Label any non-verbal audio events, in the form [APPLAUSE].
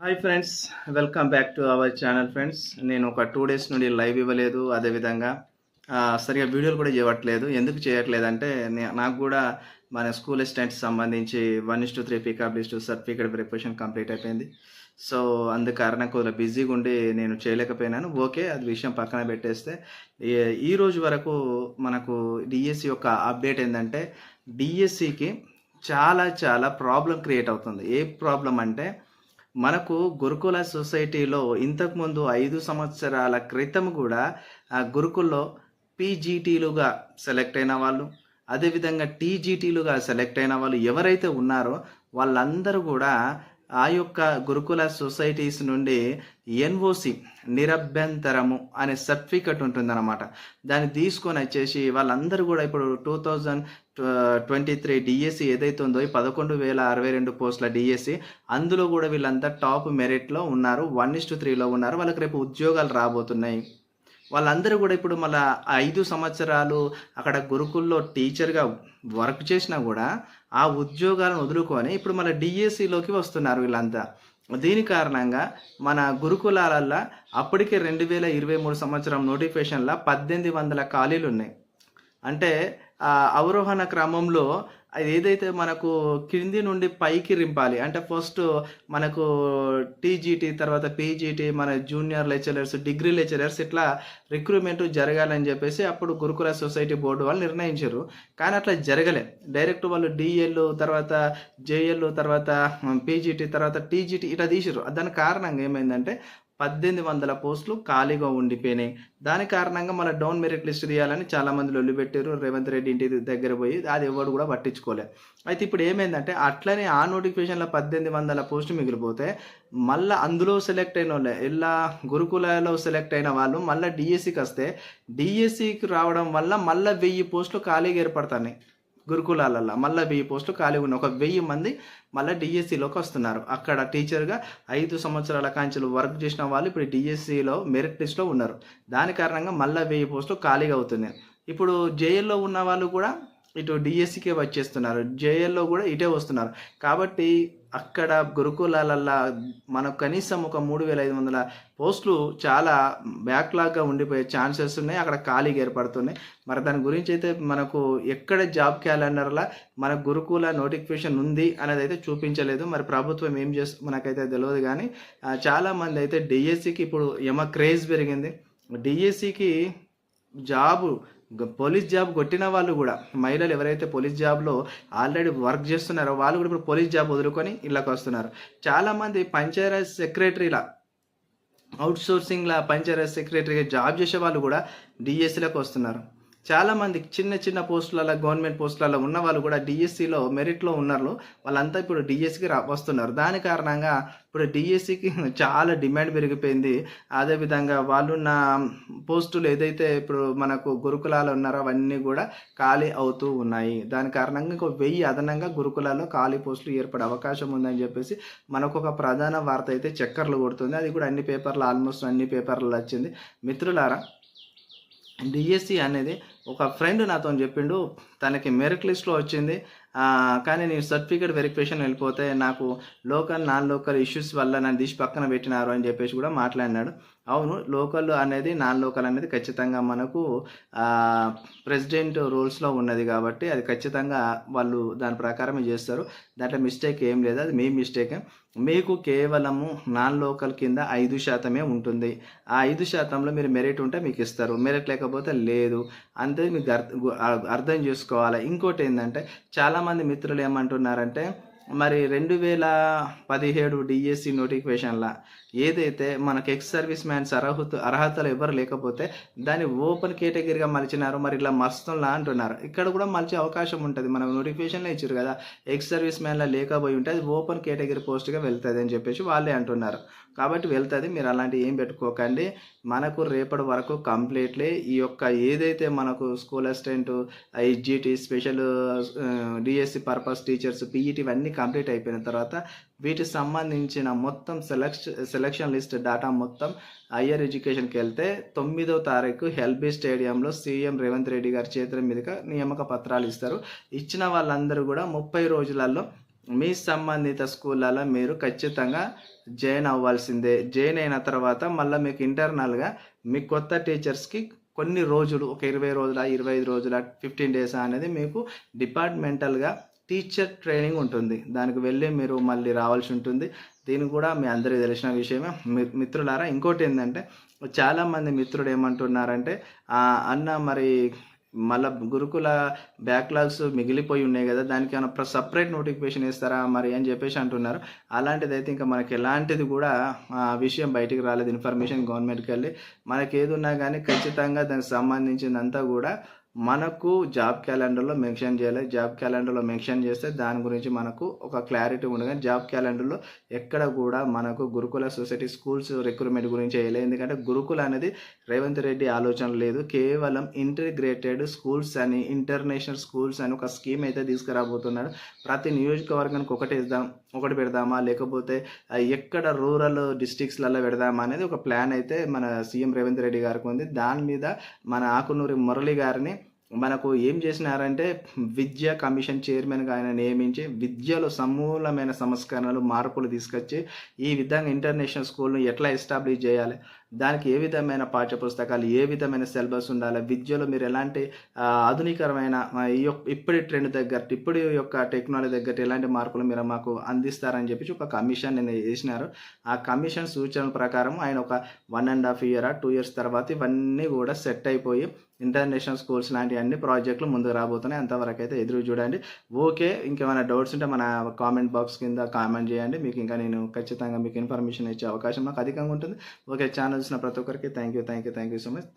Hi friends welcome back to our channel friends నేను ఒక two days నుండి live ఇవ్వలేదు అదేవిధంగా సరిగా వీడియోలు కూడా చేయట్లేదు. ఎందుకు చేయట్లేదు అంటే నాకు కూడా మన స్కూల్ అసిస్టెంట్స్ సంబంధించి one is two three pickup list certificate preparation complete అయిపోయింది. సో అందుకారణం కొద్దిగా బిజీగా ఉండి నేను చేయలేకపోయినాను. ఓకే అది విషయం పక్కన పెట్టేస్తే ఈ- ఈ రోజు వరకు మనకు డిఎస్సి యొక్క అప్డేట్ ఏంటంటే డిఎస్సికి చాలా చాలా ప్రాబ్లం క్రియేట్ అవుతుంది. ఏ ప్రాబ్లం అంటే మనకు గురుకుల సొసైటీలో ఇంతకుముందు ఐదు సంవత్సరాల క్రితం కూడా ఆ గురుకుల్లో పీజీటీలుగా సెలెక్ట్ అయిన వాళ్ళు అదేవిధంగా టీజీటీలుగా సెలెక్ట్ అయిన వాళ్ళు ఎవరైతే ఉన్నారో వాళ్ళందరూ కూడా ఆ యొక్క గురుకుల సొసైటీస్ నుండి ఎన్ఓసి నిరభ్యంతరము అనే సర్టిఫికెట్ ఉంటుందన్నమాట దాన్ని తీసుకొని వచ్చేసి వాళ్ళందరూ కూడా ఇప్పుడు two thousand twenty three DSC ఏదైతే ఉందో ఈ పదకొండు వేల అరవై రెండు పోస్టుల డిఎస్సి అందులో కూడా వీళ్ళంతా టాప్ మెరిట్లో ఉన్నారు వన్ ఇస్ టు త్రీలో ఉన్నారు వాళ్ళకి రేపు ఉద్యోగాలు రాబోతున్నాయి వాళ్ళందరూ కూడా ఇప్పుడు మళ్ళీ ఐదు సంవత్సరాలు అక్కడ గురుకుల్లో టీచర్గా వర్క్ చేసినా కూడా ఆ ఉద్యోగాలను వదులుకొని ఇప్పుడు మళ్ళీ డిఎస్సిలోకి వస్తున్నారు వీళ్ళంతా. దీని కారణంగా మన గురుకులాలల్లో అప్పటికే రెండు వేల ఇరవై మూడు సంవత్సరం నోటిఫికేషన్లో పద్దెనిమిది వందల ఖాళీలు ఉన్నాయి అంటే అవరోహణ క్రమంలో అది ఏదైతే మనకు కింది నుండి పైకి రింపాలి అంటే ఫస్ట్ మనకు టీజీటీ తర్వాత పీజీటీ మన జూనియర్ లెక్చరర్స్ డిగ్రీ లెక్చరర్స్ ఇట్లా రిక్రూట్మెంట్ జరగాలని చెప్పేసి అప్పుడు గురుకుల సొసైటీ బోర్డు వాళ్ళు నిర్ణయించారు. కానీ అట్లా జరగలే. డైరెక్ట్ వాళ్ళు డిఎల్ తర్వాత జేఎల్ తర్వాత పీజీటీ తర్వాత టీజీటీ ఇట్లా తీసారు దాని కారణంగా ఏమైందంటే పద్దెనిమిది వందల పోస్టులు ఖాళీగా ఉండిపోయినాయి. దాని కారణంగా మళ్ళీ డౌన్ మెరిట్ లిస్ట్ తీయాలని చాలా లొల్లు పెట్టారు. రేవంత్ రెడ్డి ఇంటి దగ్గర పోయి అది ఎవరు కూడా పట్టించుకోలే. అయితే ఇప్పుడు ఏమైందంటే అట్లనే ఆ నోటిఫికేషన్లో పద్దెనిమిది వందల పోస్ట్ మిగిలిపోతే మళ్ళీ అందులో సెలెక్ట్ అయిన వాళ్ళే ఇలా గురుకులలో సెలెక్ట్ అయిన వాళ్ళు మళ్ళీ డిఎస్సికి వస్తే డిఎస్సికి రావడం వల్ల మళ్ళీ వెయ్యి పోస్టులు ఖాళీగా ఏర్పడుతున్నాయి. గురుకులాలల్లో. మళ్ళీ వెయ్యి పోస్టులు ఖాళీ ఉన్నాయి. ఒక వెయ్యి మంది మళ్ళీ డిఎస్సిలోకి వస్తున్నారు. అక్కడ టీచర్గా ఐదు సంవత్సరాల కాంచెలు వర్క్ చేసిన వాళ్ళు ఇప్పుడు డిఎస్సిలో మెరిట్ లిస్ట్లో ఉన్నారు. దాని కారణంగా మళ్ళీ వెయ్యి పోస్టులు ఖాళీగా అవుతున్నాయి. ఇప్పుడు జైల్లో ఉన్న వాళ్ళు కూడా ఇటు డిఎస్సికే వచ్చేస్తున్నారు. జేఎల్లో కూడా ఇటే వస్తున్నారు. కాబట్టి అక్కడ గురుకులాలల్లో మనకు కనీసం ఒక మూడు వేల ఐదు వందల పోస్టులు చాలా బ్యాక్లాగ్గా ఉండిపోయే ఛాన్సెస్ ఉన్నాయి. అక్కడ ఖాళీగా ఏర్పడుతున్నాయి. మరి దాని గురించి అయితే మనకు ఎక్కడ జాబ్ క్యాలెండర్లా మన గురుకుల నోటిఫికేషన్ ఉంది అనేది అయితే చూపించలేదు. మరి ప్రభుత్వం ఏం చేస్తుంది మనకైతే తెలియదు కానీ చాలామంది చాలా మంది అయితే డిఎస్సికి ఇప్పుడు యమ క్రేజ్ పెరిగింది. డిఎస్సికి జాబు పోలీస్ జాబ్ కొట్టిన వాళ్ళు కూడా మహిళలు ఎవరైతే పోలీస్ జాబ్లో ఆల్రెడీ వర్క్ చేస్తున్నారో వాళ్ళు కూడా ఇప్పుడు పోలీస్ జాబ్ వదులుకొని ఇళ్ళకి వస్తున్నారు. చాలామంది పంచాయత్ సెక్రటరీల అవుట్సోర్సింగ్లా పంచాయత్ సెక్రటరీగా జాబ్ చేసే వాళ్ళు కూడా డిఎస్సీలకు వస్తున్నారు. చాలామంది చిన్న చిన్న పోస్టులలో గవర్నమెంట్ పోస్టులలో ఉన్న వాళ్ళు కూడా డిఎస్సిలో మెరిట్లో ఉన్నారు వాళ్ళంతా ఇప్పుడు డిఎస్సికి రా వస్తున్నారు. దాని కారణంగా ఇప్పుడు డిఎస్సికి [LAUGHS] చాలా డిమాండ్ పెరిగిపోయింది. అదేవిధంగా వాళ్ళున్న పోస్టులు ఏదైతే ఇప్పుడు మనకు గురుకులాలు ఉన్నారో అవన్నీ కూడా ఖాళీ అవుతూ ఉన్నాయి. దాని కారణంగా ఇంకో వెయ్యి అదనంగా గురుకులాల్లో ఖాళీ పోస్టులు ఏర్పడే అవకాశం ఉందని చెప్పేసి మనకు ఒక ప్రధాన వార్త అయితే చక్కర్లు కొడుతుంది. అది కూడా అన్ని పేపర్లు ఆల్మోస్ట్ అన్ని పేపర్లు వచ్చింది. మిత్రులారా డిఎస్సి అనేది ఒక ఫ్రెండ్ నాతో చెప్పిండు తనకి మెరిట్ లిస్ట్లో వచ్చింది. కానీ నేను సర్టిఫికేట్ వెరిఫికేషన్ వెళ్ళిపోతే నాకు లోకల్ నాన్ లోకల్ ఇష్యూస్ వల్ల నన్ను తీసి పక్కన పెట్టినారు అని చెప్పేసి కూడా మాట్లాడినాడు. అవును లోకల్ అనేది నాన్ లోకల్ అనేది ఖచ్చితంగా మనకు ప్రెసిడెంట్ రూల్స్లో ఉన్నది కాబట్టి అది ఖచ్చితంగా వాళ్ళు దాని ప్రకారమే చేస్తారు. దాంట్లో మిస్టేక్ ఏం లేదు అది మీ మిస్టేకే మీకు కేవలము నాన్ లోకల్ కింద ఐదు శాతమే ఉంటుంది. ఆ ఐదు శాతంలో మీరు మెరిట్ ఉంటే మీకు ఇస్తారు. మెరిట్ లేకపోతే లేదు. అంత మీకు అర్థం చేసుకోవాలి? ఇంకోటి ఏంటంటే చాలామంది మిత్రులు ఏమంటున్నారంటే మరి రెండు వేల పదిహేడు డిఎస్సి నోటిఫికేషన్ల ఏదైతే మనకు ఎక్స్ సర్వీస్ మ్యాన్స్ అర్హత అర్హతలు ఎవరు లేకపోతే దాన్ని ఓపెన్ కేటగిరీగా మలిచినారు మరి ఇలా మస్తుంలా అంటున్నారు. ఇక్కడ కూడా మలిచే అవకాశం ఉంటుంది. మనం నోటిఫికేషన్లో ఇచ్చారు కదా ఎక్స్ సర్వీస్ మ్యాన్లో లేకపోయి ఉంటే అది ఓపెన్ కేటగిరీ పోస్ట్గా వెళ్తుంది అని చెప్పేసి వాళ్ళే అంటున్నారు. కాబట్టి వెళ్తుంది మీరు అలాంటివి ఏం పెట్టుకోకండి. మనకు రేపటి వరకు కంప్లీట్లీ ఈ యొక్క ఏదైతే మనకు school assistant IGT special DSC purpose teachers PET ఇవన్నీ కంప్లీట్ అయిపోయిన తర్వాత వీటికి సంబంధించిన మొత్తం సెలక్ష సెలక్షన్ లిస్ట్ డేటా మొత్తం హయ్యర్ ఎడ్యుకేషన్కి వెళ్తే తొమ్మిదో తారీఖు ఎల్బీ స్టేడియంలో సీఎం రేవంత్ రెడ్డి గారి చేతుల మీదుగా నియామక పత్రాలు ఇస్తారు. ఇచ్చిన వాళ్ళందరూ కూడా ముప్పై రోజులలో మీ సంబంధిత స్కూళ్ళలో మీరు ఖచ్చితంగా జాయిన్ అవ్వాల్సిందే. జాయిన్ అయిన తర్వాత మళ్ళీ మీకు ఇంటర్నల్గా మీ కొత్త టీచర్స్కి కొన్ని రోజులు ఒక ఇరవై రోజుల ఇరవై ఐదు రోజుల ఫిఫ్టీన్ డేస్ అనేది మీకు డిపార్ట్మెంటల్గా టీచర్ ట్రైనింగ్ ఉంటుంది. దానికి వెళ్ళి మీరు మళ్ళీ రావాల్సి ఉంటుంది. దీని కూడా మీ అందరికీ తెలిసిన విషయమే. మి- మిత్రులారా ఇంకోటి ఏంటంటే చాలామంది మిత్రుడు ఏమంటున్నారంటే అన్న మరి మళ్ళీ గురుకుల బ్యాక్లాగ్స్ మిగిలిపోయి ఉన్నాయి కదా దానికి ఏమైనా సపరేట్ నోటిఫికేషన్ ఇస్తారా మరి? అని చెప్పేసి అంటున్నారు. అలాంటిది అయితే ఇంకా మనకి ఎలాంటిది కూడా ఆ విషయం బయటికి రాలేదు. ఇన్ఫర్మేషన్ గవర్నమెంట్కి వెళ్ళి మనకి ఏది ఉన్నా కానీ ఖచ్చితంగా దానికి సంబంధించిందంతా కూడా మనకు జాబ్ క్యాలెండర్లో మెన్షన్ చేయాలి. జాబ్ క్యాలెండర్లో మెన్షన్ చేస్తే దాని గురించి మనకు ఒక క్లారిటీ ఉండదు కానీ జాబ్ క్యాలెండర్లో ఎక్కడ కూడా మనకు గురుకుల సొసైటీ స్కూల్స్ రిక్రూట్మెంట్ గురించి వేయలేదు ఎందుకంటే గురుకుల అనేది రేవంత్ రెడ్డి ఆలోచన లేదు. కేవలం ఇంటిగ్రేటెడ్ స్కూల్స్ అని ఇంటర్నేషనల్ స్కూల్స్ అని ఒక స్కీమ్ అయితే తీసుకురాబోతున్నాడు. ప్రతి నియోజకవర్గానికి ఒకటి ఇద్దాం ఒకటి పెడదామా? లేకపోతే ఎక్కడ రూరల్ డిస్ట్రిక్ట్స్లలో పెడదామా అనేది ఒక ప్లాన్ అయితే మన సీఎం రేవంత్ రెడ్డి గారికి ఉంది. దాని మీద మన ఆకునూరి మురళి గారిని మనకు ఏం చేసినారంటే విద్యా కమిషన్ చైర్మన్గా ఆయన నియమించి విద్యలో సమూలమైన సంస్కరణలు మార్పులు తీసుకొచ్చి ఈ విధంగా ఇంటర్నేషనల్ స్కూల్ను ఎట్లా ఎస్టాబ్లిష్ చేయాలి? దానికి ఏ విధమైన పాఠ్య పుస్తకాలు ఏ విధమైన సిలబస్ ఉండాలి విద్యలో మీరు ఎలాంటి ఆధునికరమైన ఈ యొక్క ఇప్పటి ట్రెండ్ దగ్గర ఇప్పటి యొక్క టెక్నాలజీ దగ్గర ఎలాంటి మార్పులు మీరు మాకు అందిస్తారని చెప్పి ఒక కమిషన్ నేను వేసినారు. ఆ కమిషన్ సూచనల ప్రకారం ఆయన ఒక one and half year two years తర్వాత ఇవన్నీ కూడా సెట్ అయిపోయి ఇంటర్నేషనల్ స్కూల్స్ లాంటి అన్ని ప్రాజెక్టులు ముందుకు రాబోతున్నాయి. అంతవరకు అయితే ఎదురు చూడండి. ఓకే ఇంకేమైనా డౌట్స్ ఉంటే మన కామెంట్ బాక్స్ కింద కామెంట్ చేయండి. మీకు ఇంకా నేను ఖచ్చితంగా మీకు ఇన్ఫర్మేషన్ ఇచ్చే అవకాశం నాకు అధికంగా ఉంటుంది. ఓకే ఛానల్ स्नपरातो करके thank you thank you thank you so much